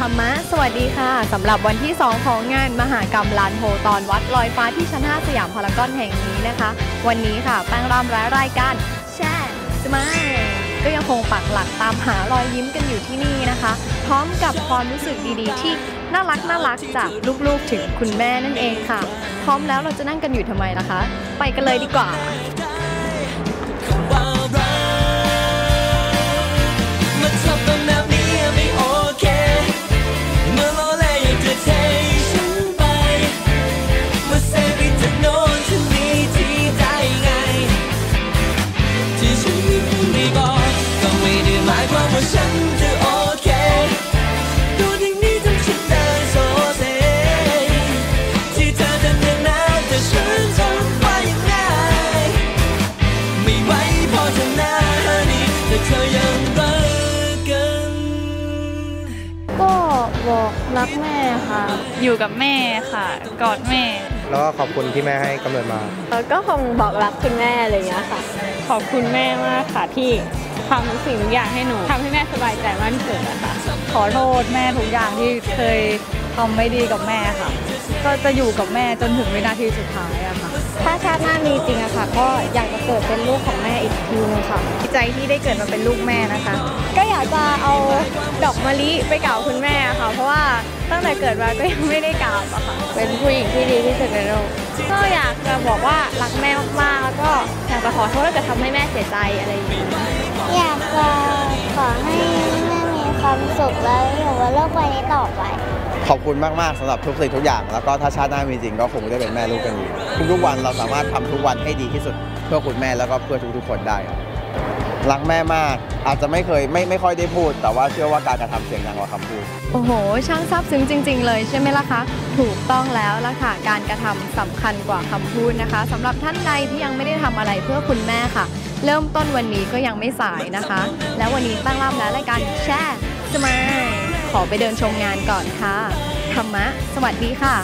ธรรมะ สวัสดีค่ะสำหรับวันที่ 2 ของงานมหากรรมลานโพตอนวัดลอยฟ้าที่ชั้น 5 สยามพารากอนแห่งนี้นะคะ วันนี้ค่ะแป้งรำและรายการแช่สมายก็ยังคงปักหลักตามหารอยยิ้มกันอยู่ที่นี่นะคะ พร้อมกับความรู้สึกดีๆ ที่น่ารักน่ารักจากลูกๆถึงคุณแม่นั่นเองค่ะ พร้อมแล้วเราจะนั่งกันอยู่ทำไมล่ะคะ ไปกันเลยดีกว่า ที่ฉันไม่บอกก็ไม่ได้หมายความว่าฉันจะโอเคดูอย่างนี้ทำฉันเดินโซเซที่เธอทำอย่างนั้นแต่ฉันทำว่ายังไงไม่ไหวพอจะนานี่แต่เธอยังรักกัน ก็บอกรักแม่ค่ะ อยู่กับแม่ค่ะ กอดแม่ แล้วก็ขอบคุณที่แม่ให้กำเนิดมาแล้วก็คงบอกรักคุณแม่อะไรอย่างเงี้ยค่ะ ขอบคุณแม่มากค่ะที่ทำทุกสิ่งทุกอย่างให้หนูทำให้แม่สบายใจมากที่สุดอะค่ะขอโทษแม่ทุกอย่างที่เคยทำไม่ดีกับแม่ค่ะ ก็จะอยู่กับแม่จนถึงวินาทีสุดท้ายอะค่ะ ถ้าชาติหน้ามีจริงอะค่ะ ก็อยากจะเกิดเป็นลูกของแม่อีกทีนึงค่ะ ดีใจที่ได้เกิดมาเป็นลูกแม่นะคะ ก็อยากจะเอาดอกมะลิไปกราบคุณแม่ค่ะ เพราะว่าตั้งแต่เกิดมาก็ยังไม่ได้กราบอะค่ะ เป็นผู้หญิงที่ดีที่สุดในโลกก็อยากจะบอกว่ารักแม่มากๆแล้วก็อยากจะขอโทษถ้าเกิดทำให้แม่เสียใจอะไรอย่างเงี้ยอยากจะขอให้แม่มีความสุขและอยู่บนโลกใบนี้ต่อไป ขอบคุณมากๆสำหรับทุกสิ่งทุกอย่าง แล้วก็ถ้าชาติหน้ามีจริงก็คงได้เป็นแม่ลูกกันอยู่ทุกๆวันเราสามารถทำทุกวันให้ดีที่สุดเพื่อคุณแม่แล้วก็เพื่อทุกๆคนได้รักแม่มาก อาจจะไม่เคยไม่ไม่ค่อยได้พูด แต่ว่าเชื่อว่าการกระทำเสียงดังกว่าคำพูด โอ้โห ช่างซาบซึ้งจริง ๆ เลยใช่ไหมล่ะคะ ถูกต้องแล้วล่ะค่ะ การกระทำสำคัญกว่าคำพูดนะคะสำหรับท่านใดที่ยังไม่ได้ทำอะไรเพื่อคุณแม่ค่ะ เริ่มต้นวันนี้ก็ยังไม่สายนะคะ แล้ววันนี้ตั้งรับและรายการแช่สมาย ขอไปเดินชมงานก่อนค่ะ ธรรมะ สวัสดีค่ะ